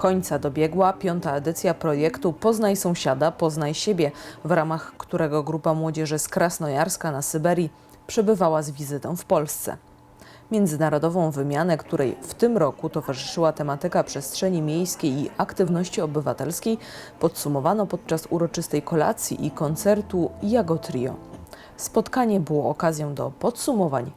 Końca dobiegła piąta edycja projektu Poznaj sąsiada, poznaj siebie, w ramach którego grupa młodzieży z Krasnojarska na Syberii przebywała z wizytą w Polsce. Międzynarodową wymianę, której w tym roku towarzyszyła tematyka przestrzeni miejskiej i aktywności obywatelskiej, podsumowano podczas uroczystej kolacji i koncertu Jago Trio. Spotkanie było okazją do podsumowań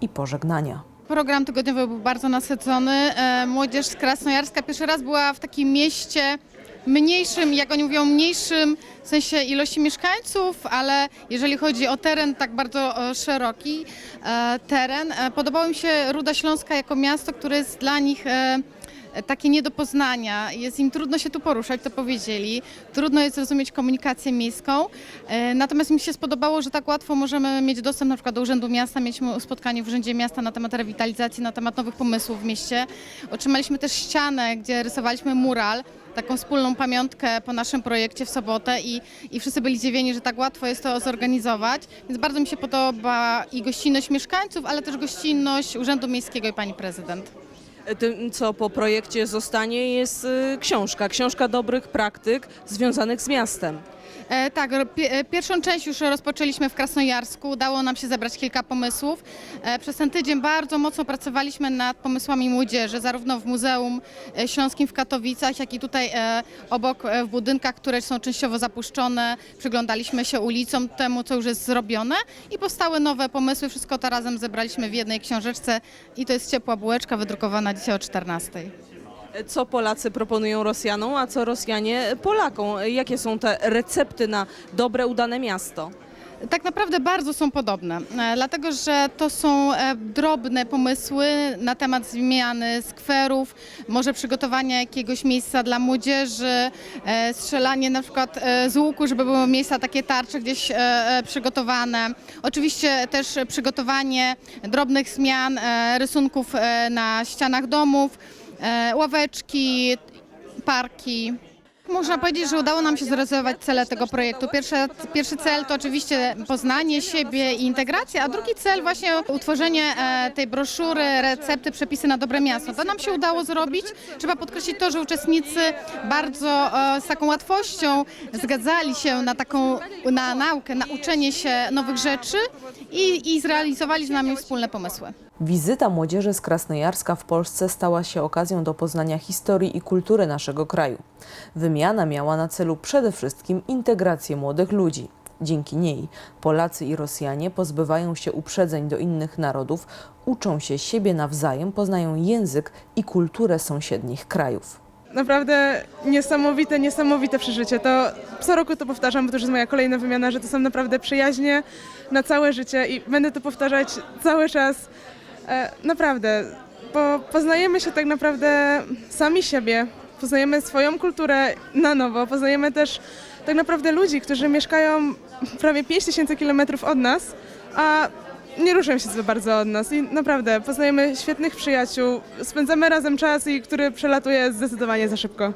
i pożegnania. Program tygodniowy był bardzo nasycony. E, Młodzież z Krasnojarska pierwszy raz była w takim mieście mniejszym, jak oni mówią, mniejszym w sensie ilości mieszkańców, ale jeżeli chodzi o teren, tak bardzo e, szeroki e, teren. Podobało mi się Ruda Śląska jako miasto, które jest dla nich takie nie do poznania. Jest im trudno się tu poruszać, to powiedzieli. Trudno jest zrozumieć komunikację miejską. E, Natomiast mi się spodobało, że tak łatwo możemy mieć dostęp na przykład do Urzędu Miasta, mieć spotkanie w Urzędzie Miasta na temat rewitalizacji, na temat nowych pomysłów w mieście. Otrzymaliśmy też ścianę, gdzie rysowaliśmy mural, taką wspólną pamiątkę po naszym projekcie w sobotę i, i wszyscy byli zdziwieni, że tak łatwo jest to zorganizować. Więc bardzo mi się podoba i gościnność mieszkańców, ale też gościnność Urzędu Miejskiego i pani prezydent. Tym, co po projekcie zostanie, jest y, książka. Książka dobrych praktyk związanych z miastem. E, tak, ro- pi- e, pierwszą część już rozpoczęliśmy w Krasnojarsku. Udało nam się zebrać kilka pomysłów. E, przez ten tydzień bardzo mocno pracowaliśmy nad pomysłami młodzieży, zarówno w Muzeum e, Śląskim w Katowicach, jak i tutaj e, obok e, w budynkach, które są częściowo zapuszczone. Przyglądaliśmy się ulicom, temu, co już jest zrobione i powstały nowe pomysły. Wszystko to razem zebraliśmy w jednej książeczce i to jest ciepła bułeczka wydrukowana dzisiaj o 14. Co Polacy proponują Rosjanom, a co Rosjanie Polakom? Jakie są te recepty na dobre, udane miasto? Tak naprawdę bardzo są podobne, e, dlatego że to są e, drobne pomysły na temat zmiany skwerów, może przygotowania jakiegoś miejsca dla młodzieży, e, strzelanie na przykład z łuku, żeby były miejsca takie tarcze gdzieś przygotowane. Oczywiście też przygotowanie drobnych zmian, rysunków na ścianach domów, ławeczki, parki. Można powiedzieć, że udało nam się zrealizować cele tego projektu. Pierwszy, pierwszy cel to oczywiście poznanie siebie i integracja, a drugi cel właśnie utworzenie e, tej broszury, recepty, przepisy na dobre miasto. To nam się udało zrobić. Trzeba podkreślić to, że uczestnicy bardzo e, z taką łatwością zgadzali się na taką na naukę, na uczenie się nowych rzeczy i, i zrealizowali z nami wspólne pomysły. Wizyta młodzieży z Krasnojarska w Polsce stała się okazją do poznania historii i kultury naszego kraju. Wymiana miała na celu przede wszystkim integrację młodych ludzi. Dzięki niej Polacy i Rosjanie pozbywają się uprzedzeń do innych narodów, uczą się siebie nawzajem, poznają język i kulturę sąsiednich krajów. Naprawdę niesamowite, niesamowite przeżycie. To co roku to powtarzam, bo to już jest moja kolejna wymiana, że to są naprawdę przyjaźnie na całe życie i będę to powtarzać cały czas. E, naprawdę, bo poznajemy się tak naprawdę sami siebie, poznajemy swoją kulturę na nowo, poznajemy też tak naprawdę ludzi, którzy mieszkają prawie 5000 kilometrów od nas, a nie różnią się zbyt bardzo od nas i naprawdę poznajemy świetnych przyjaciół, spędzamy razem czas i który przelatuje zdecydowanie za szybko.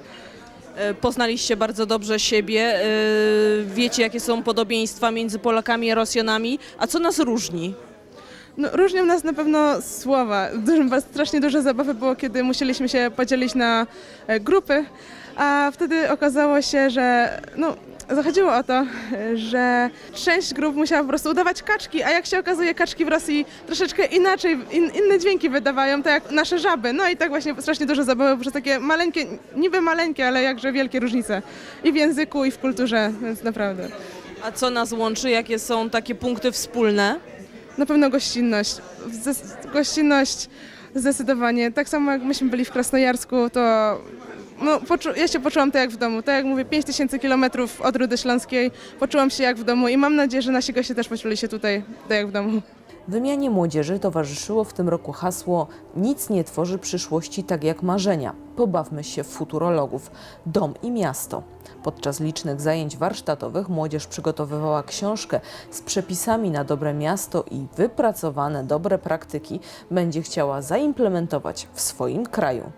E, Poznaliście bardzo dobrze siebie, e, wiecie jakie są podobieństwa między Polakami a Rosjanami, a co nas różni? No, różnią nas na pewno słowa. Dużo, strasznie duże zabawy było, kiedy musieliśmy się podzielić na e, grupy, a wtedy okazało się, że no, zachodziło o to, że część grup musiała po prostu udawać kaczki, a jak się okazuje, kaczki w Rosji troszeczkę inaczej, in, inne dźwięki wydawają, tak jak nasze żaby. No i tak właśnie strasznie dużo zabawy przez takie maleńkie, niby maleńkie, ale jakże wielkie różnice i w języku, i w kulturze, więc naprawdę. A co nas łączy? Jakie są takie punkty wspólne? Na pewno gościnność. Zdes- gościnność zdecydowanie. Tak samo jak myśmy byli w Krasnojarsku, to no, ja się poczułam tak jak w domu. Tak jak mówię, 5000 kilometrów od Rudy Śląskiej. Poczułam się jak w domu i mam nadzieję, że nasi goście też poczuli się tutaj tak jak w domu. Wymianie młodzieży towarzyszyło w tym roku hasło Nic nie tworzy przyszłości tak jak marzenia. Pobawmy się w futurologów. Dom i miasto. Podczas licznych zajęć warsztatowych młodzież przygotowywała książkę z przepisami na dobre miasto i wypracowane dobre praktyki będzie chciała zaimplementować w swoim kraju.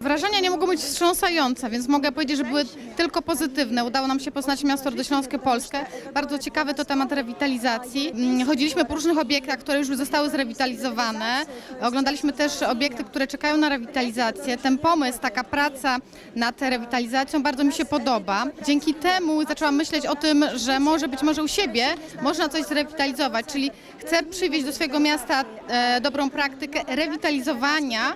Wrażenia nie mogą być wstrząsające, więc mogę powiedzieć, że były tylko pozytywne. Udało nam się poznać miasto Radośląskie Polskę. Bardzo ciekawy to temat rewitalizacji. Mm, Chodziliśmy po różnych obiektach, które już zostały zrewitalizowane. Oglądaliśmy też obiekty, które czekają na rewitalizację. Ten pomysł, taka praca nad rewitalizacją bardzo mi się podoba. Dzięki temu zaczęłam myśleć o tym, że może być może u siebie można coś zrewitalizować, czyli chcę przywieźć do swojego miasta e, dobrą praktykę rewitalizowania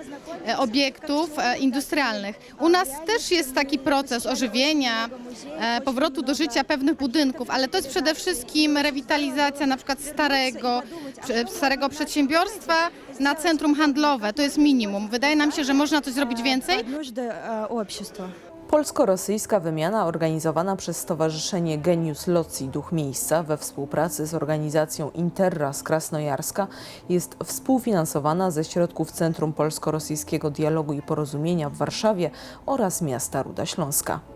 e, obiektów e, industrialnych. U nas też jest taki proces ożywienia, e, powrotu do życia pewnych budynków, ale to jest przede wszystkim rewitalizacja na przykład starego, starego przedsiębiorstwa na centrum handlowe. To jest minimum. Wydaje nam się, że można coś zrobić więcej. Polsko-rosyjska wymiana organizowana przez Stowarzyszenie Genius Loci Duch Miejsca we współpracy z organizacją Interra z Krasnojarska jest współfinansowana ze środków Centrum Polsko-Rosyjskiego Dialogu i Porozumienia w Warszawie oraz miasta Ruda Śląska.